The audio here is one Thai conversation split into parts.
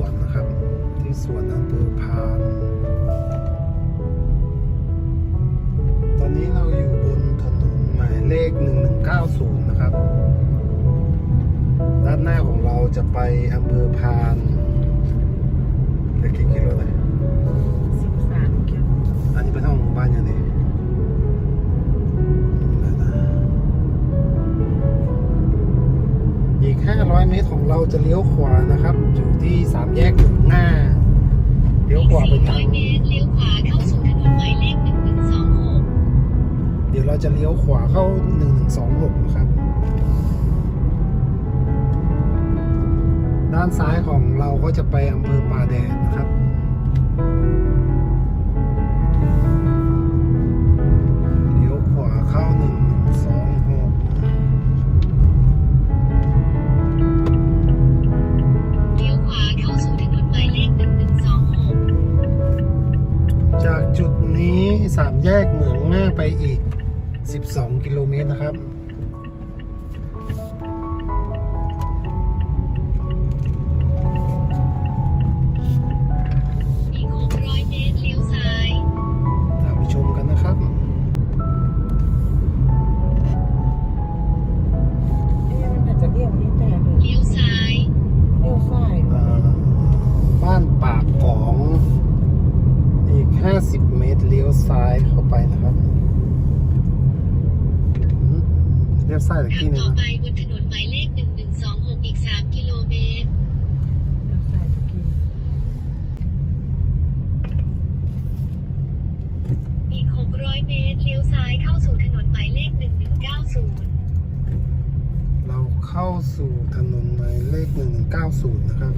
มที่สวนนะครับ ที่สวนอำเภอพาน ตอนนี้เราอยู่บนถนนหมายเลข 1190 นะครับ ด้านหน้าของเราจะไปอำเภอพานไปกี่กิโลเลยสิบสามกิโลอันนี้เป็นห้องหมู่บ้านยังไงอีก 500 เมตรของเราจะเลี้ยว เดี๋ยวเราจะเลี้ยวขวาเข้า 1126 นะครับ ด้านซ้ายของเราก็จะไปอำเภอป่าแดดนะครับเลี้ยวขวาเข้า 1126 เลี้ยวขวาเข้าสู่ถนนหมายเลข1126 จากจุดนี้สามแยกเหมืองหน้าไปอีก 12 กิโลเมตรนะครับ สู่ถนนหมายเลข 1190 นะครับ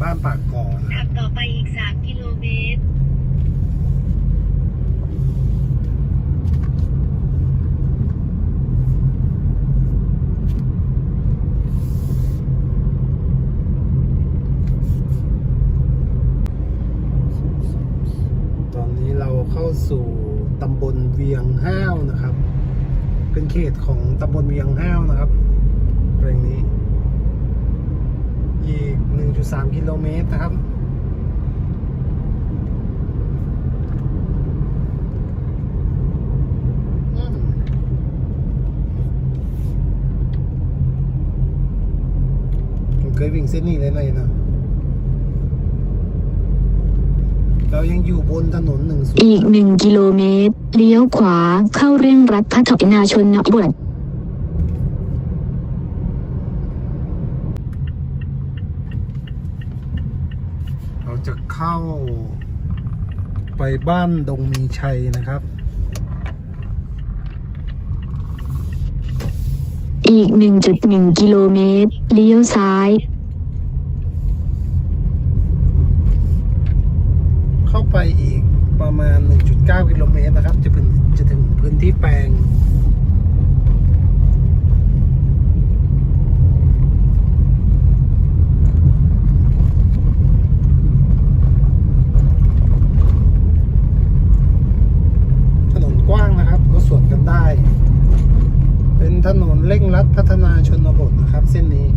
บ้านปากก่อนะคขัรับบต่อไปอีก 3 กิโลเมตร ตอนนี้เราเข้าสู่ตำบลเวียงห้าวนะครับ เป็นเขตของตำบลเวียงห้าวนะครับ เพลงนี้ อีก 1.3 กิโลเมตรนะครับ ผมเคยวิ่งเส้นนี้เลยเลยนะเรายังอยู่บนถนนหนึ่งอีกหนึ่งกิโลเมตร เลี้ยวขวาเข้าเร่งรัดพัฒนาชนบท เราจะเข้า ไปบ้านดงมีชัยนะครับ อีก 1.1 กิโลเมตร เลี้ยวซ้าย เข้าไปอีกประมาณ 1.9 กิโลเมตรนะครับ จะเป็นจะถึงพื้นที่แปลง ถนนกว้างนะครับรถสวนกันได้ เป็นถนน เร่งรัดพัฒนาชนบทนะครับ เส้นนี้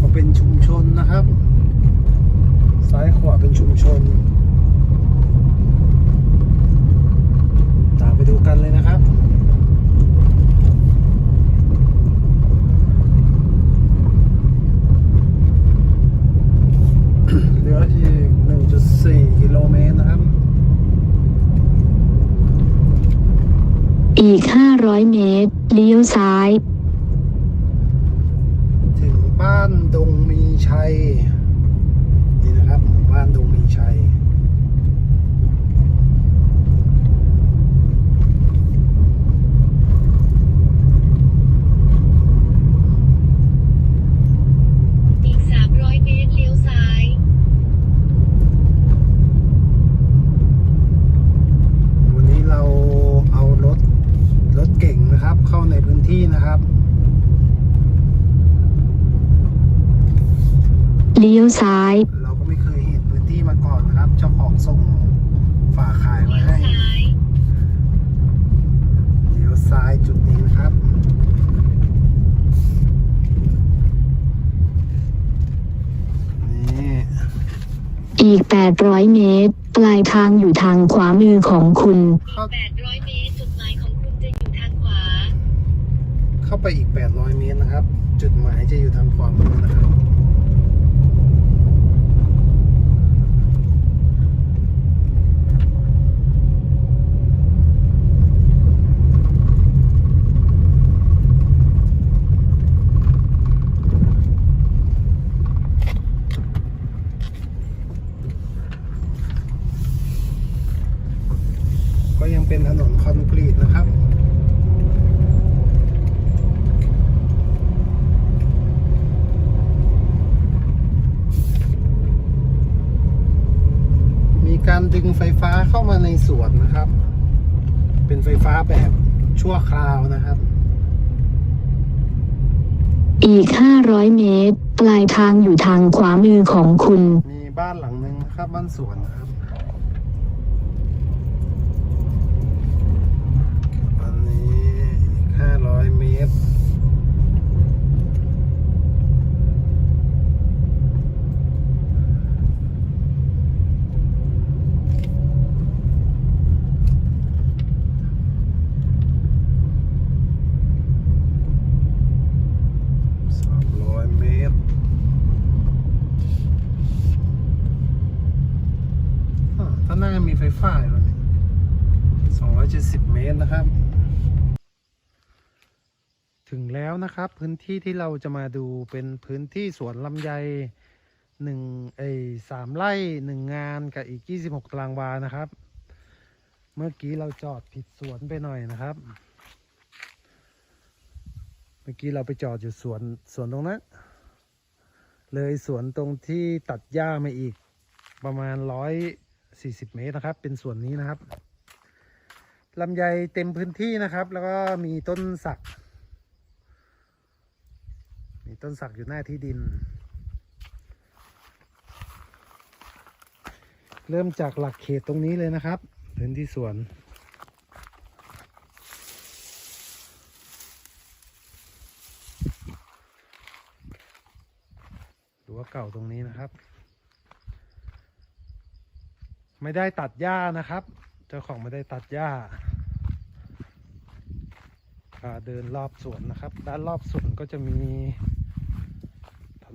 ก็เป็นชุมชนนะครับ ซ้ายขวาเป็นชุมชน ตามไปดูกันเลยนะครับ เหลืออีก 1.4 กิโลเมตรนะครับ อีก 500 เมตร เลี้ยวซ้าย ถึงบ้านดงมีชัย นี่นะครับหมู่บ้านดงมีชัย อีก 300 เมตรเลี้ยวซ้าย วันนี้เราเอารถรถเก่งนะครับ เข้าในพื้นที่นะครับ เลี้ยวซ้าย เราก็ไม่เคยเห็นพื้นที่มาก่อนนะครับ เจ้าของส่งฝากขายเลี้มายวให้ซ้ายทรายจุดนี้นะครับนี่อีก 800 เมตร ปลายทางอยู่ทางขวามือของคุณเข้า800 เมตร จุดหมายของคุณจะอยู่ทางขวา เข้าไปอีก 800 เมตรนะครับ จุดหมายจะอยู่ทางขวามือนะครับ เป็นถนนคอนกรีตนะครับมีการดึงไฟฟ้าเข้ามาในสวนนะครับ เป็นไฟฟ้าแบบชั่วคราวนะครับ อีก 500 เมตร ปลายทางอยู่ทางขวามือของคุณ มีบ้านหลังหนึ่งนะครับบ้านสวนนะครับ อันนี้อีกห้าร้อยเมตร สามร้อยเมตร อ่าถ้าหน้ามีไฟฟ้าอยู่แล้วนี่สองร้อยเจ็ดสิบเมตรนะครับ ถึงแล้ว นะครับ พื้นที่ที่เราจะมาดูเป็นพื้นที่สวนลำไยหนึ่งไอยสามไร่หนึ่งงานกับอีกยี่สิบหกตารางวานะครับ เมื่อกี้เราจอดผิดสวนไปหน่อยนะครับ เมื่อกี้เราไปจอดอยู่สวนสวนตรงนั้น เลยสวนตรงที่ตัดหญ้ามาอีกประมาณร้อยสี่สิบเมตรนะครับ เป็นส่วนนี้นะครับลำไยเต็มพื้นที่นะครับ แล้วก็มีต้นสัก มีต้นสักอยู่หน้าที่ดิน เริ่มจากหลักเขตตรงนี้เลยนะครับ พื้นที่สวนรั้วเก่าตรงนี้นะครับ ไม่ได้ตัดหญ้านะครับ เจ้าของไม่ได้ตัดหญ้าอ่าเดินรอบสวนนะครับ ด้านรอบสวนก็จะมี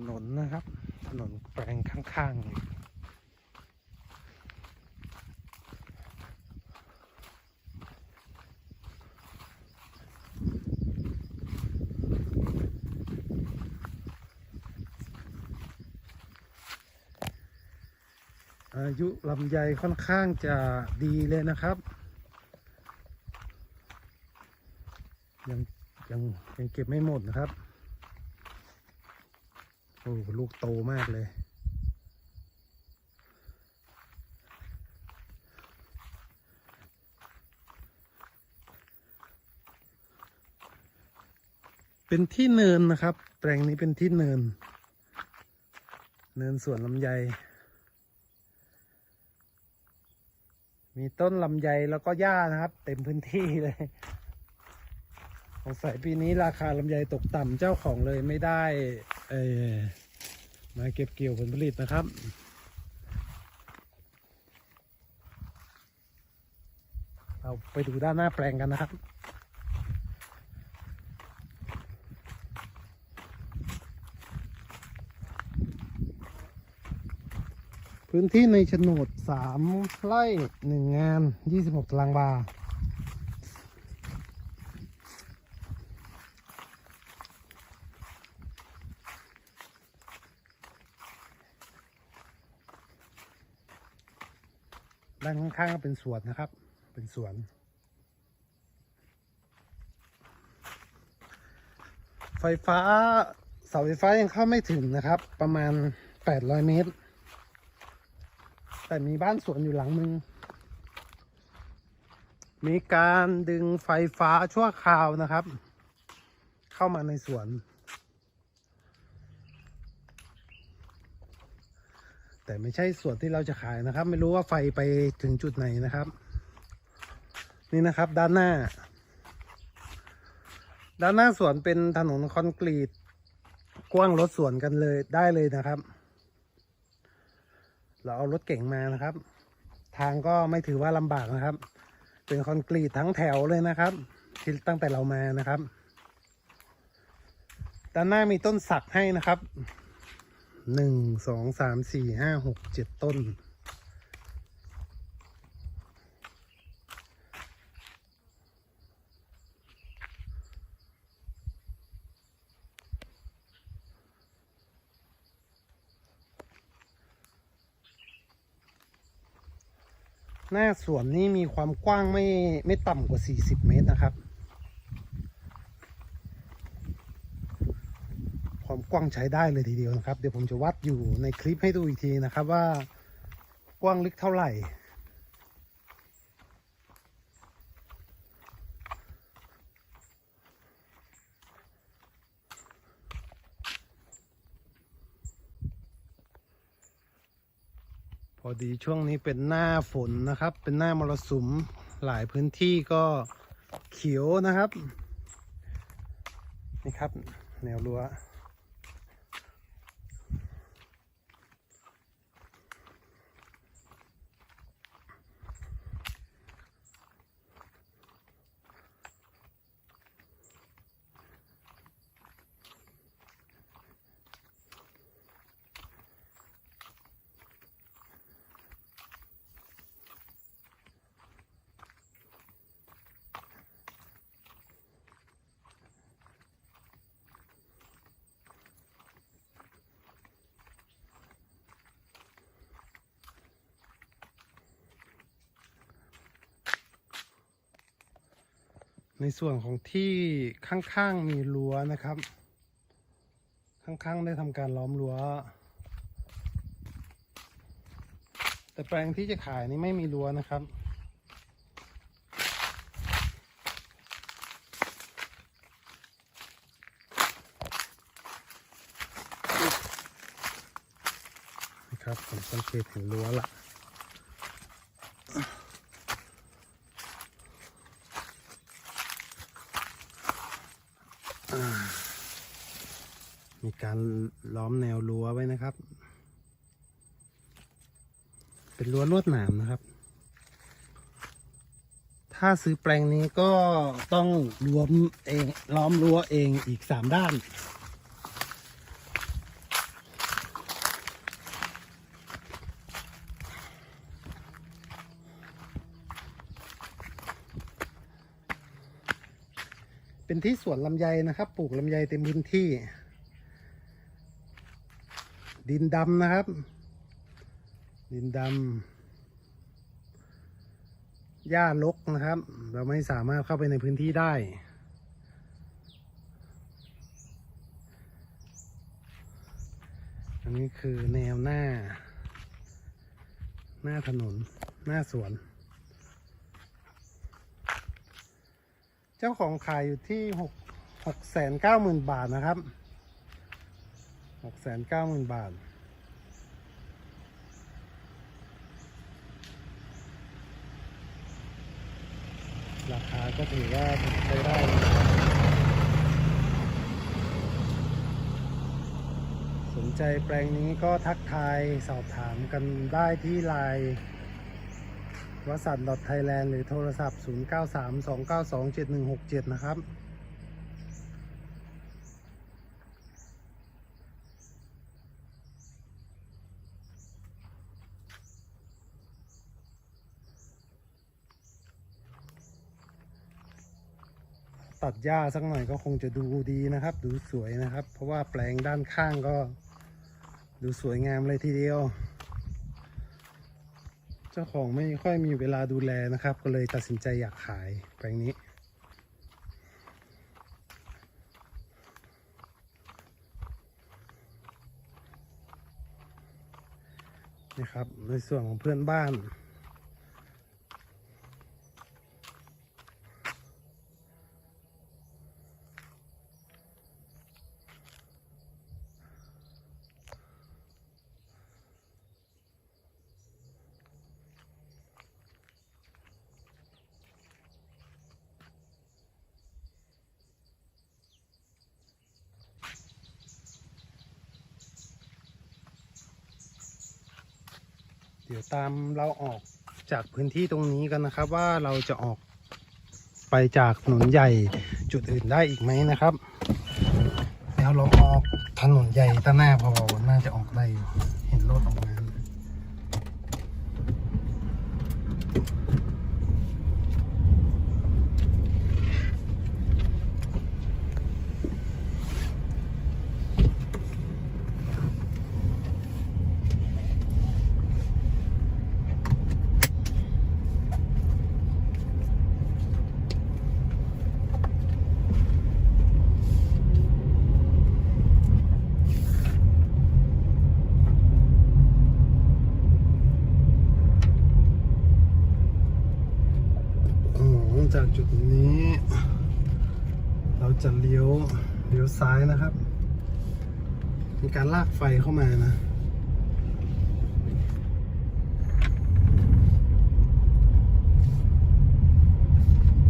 นนนะครับ ถนนแปลงข้างๆอายุลำไยค่อนข้างจะดีเลยนะครับ ยังยังยังเก็บไม่หมดนะครับ โอ้ลูกโตมากเลย เป็นที่เนินนะครับ แปลงนี้เป็นที่เนิน เนินสวนลำไย มีต้นลำไยแล้วก็หญ้านะครับ เต็มพื้นที่เลย สงสัยปีนี้ราคาลำไยตกต่ำเจ้าของเลยไม่ได้เอมาเก็บเกี่ยวผลผลิตนะครับเราไปดูด้านหน้าแปลงกันนะครับพื้นที่ในโฉนดสามไร่หนึ่งงานยี่สิบหกตารางวา ด้านข้างๆก็เป็นสวนนะครับ เป็นสวนไฟฟ้าเสาไฟฟ้ายังเข้าไม่ถึงนะครับ ประมาณ 800 เมตร แต่มีบ้านสวนอยู่หลังนึง มีการดึงไฟฟ้าชั่วคราวนะครับ เข้ามาในสวน แต่ไม่ใช่ส่วนที่เราจะขายนะครับ ไม่รู้ว่าไฟไปถึงจุดไหนนะครับ นี่นะครับด้านหน้า ด้านหน้าสวนเป็นถนนคอนกรีต กว้างรถสวนกันเลยได้เลยนะครับ เราเอารถเก่งมานะครับ ทางก็ไม่ถือว่าลำบากนะครับ เป็นคอนกรีตทั้งแถวเลยนะครับที่ตั้งแต่เรามานะครับ ด้านหน้ามีต้นสักให้นะครับ หนึ่งสองสามสี่ห้าหกเจ็ดต้น หน้าสวนนี่มีความกว้างไม่ไม่ต่ำกว่า 40 เมตรนะครับ ความ กว้างใช้ได้เลยทีเดียวนะครับ เดี๋ยวผมจะวัดอยู่ในคลิปให้ดูอีกทีนะครับว่ากว้างลึกเท่าไหร่ พอดีช่วงนี้เป็นหน้าฝนนะครับ เป็นหน้ามรสุมหลายพื้นที่ก็เขียวนะครับ นี่ครับ แนวรั้ว ในส่วนของที่ข้างๆมีรั้วนะครับ ข้างๆได้ทำการล้อมรั้ว แต่แปลงที่จะขายนี่ไม่มีรั้วนะครับนะครับผมสังเกตเห็นรั้วละ มีการล้อมแนวรั้วไว้นะครับ เป็นรั้วลวดหนามนะครับ ถ้าซื้อแปลงนี้ก็ต้องรวมเองล้อมรั้วเองอีกสามด้านเป็นที่สวนลำไยนะครับ ปลูกลำไยเต็มพื้นที่ ดินดำนะครับ ดินดำหญ้ารกนะครับ เราไม่สามารถเข้าไปในพื้นที่ได้อันนี้คือแนวหน้า หน้าถนน หน้าสวน เจ้าของขายอยู่ที่หกหกแสนเก้าหมื่นบาทนะครับ หกแสนเก้าหมื่นบาท ราคาก็ถือว่าใช้ได้นสนใจแปลงนี้ก็ทักทายสอบถามกันได้ที่ไลน์วสันต์ .thailand หรือโทรศัพท์ 0932927167 นะครับ ตัดหญ้าสักหน่อยก็คงจะดูดีนะครับ ดูสวยนะครับ เพราะว่าแปลงด้านข้างก็ ดูสวยงามเลยทีเดียว เจ้าของไม่ค่อยมีเวลาดูแลนะครับ ก็เลยตัดสินใจอยากขายแปลงนี้นี่ครับในส่วนของเพื่อนบ้าน เดี๋ยวตามเราออกจากพื้นที่ตรงนี้กันนะครับ ว่าเราจะออกไปจากถนนใหญ่จุดอื่นได้อีกไหมนะครับแล้วเราออกถนนใหญ่ตั้งหน้าพอน่าจะออกได้อยู่เห็นรถออกมา อ๋อจากจุดนี้ เราจะเลี้ยวเลี้ยวซ้ายนะครับ มีการลากไฟเข้ามานะ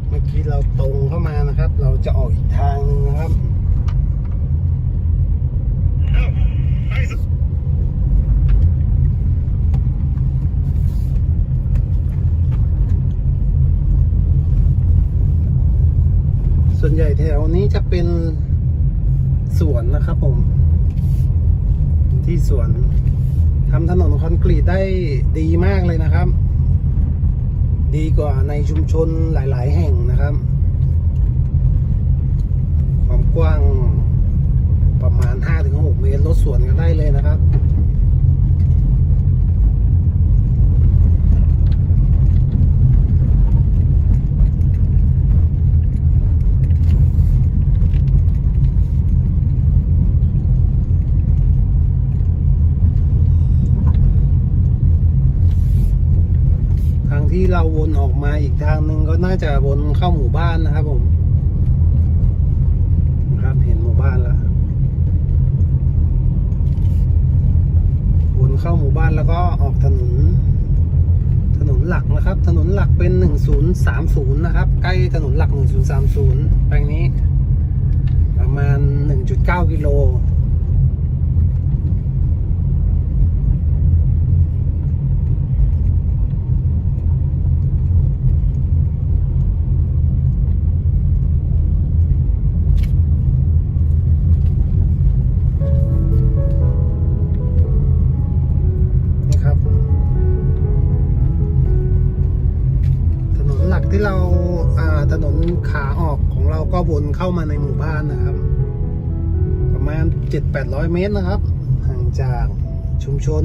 เมื่อกี้เราตรงเข้ามานะครับ เราจะออกอีกทางนึงนะครับส่วนใหญ่แถวนี้จะเป็น สวนนะครับผม ที่สวนทำถนนคอนกรีตได้ดีมากเลยนะครับ ดีกว่าในชุมชนหลาย ๆ แห่งนะครับ ความกว้างประมาณ 5-6 เมตรรถสวนก็ได้เลยนะครับ ที่เราวนออกมาอีกทางหนึ่งก็น่าจะวนเข้าหมู่บ้านนะครับผมนะครับเห็นหมู่บ้านแล้ววนเข้าหมู่บ้านแล้วก็ออกถนน ถนนหลักนะครับ ถนนหลักเป็น1030นะครับ ใกล้ถนนหลัก1030แปลงนี้ ประมาณ1.9กิโล เข้ามาในหมู่บ้านนะครับ ประมาณ 7-800 เมตรนะครับ ห่างจากชุมชน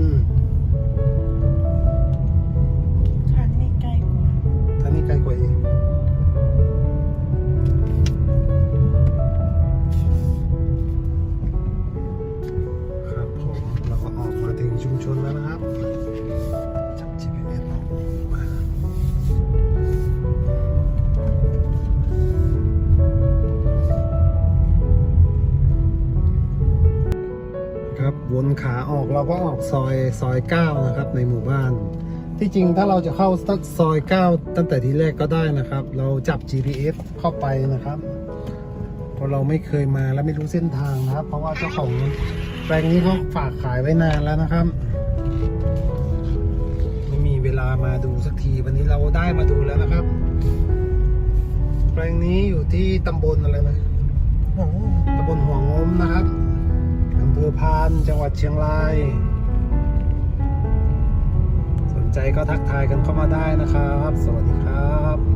ซอยซอยเก้านะครับในหมู่บ้าน ที่จริงถ้าเราจะเข้าซอยเก้าตั้งแต่ทีแรกก็ได้นะครับ เราจับ GPS เข้าไปนะครับเพราะเราไม่เคยมาและไม่รู้เส้นทางนะครับ เพราะว่าเจ้าของแปลงนี้เขาฝากขายไว้นานแล้วนะครับไม่มีเวลามาดูสักทีวันนี้เราได้มาดูแล้วนะครับ แปลงนี้อยู่ที่ตำบลอะไรนะโอ้โหตำบลหัวงมนะครับอำเภอพานจังหวัดเชียงรายสน ใจก็ทักทายกันเข้ามาได้นะครับ สวัสดีครับ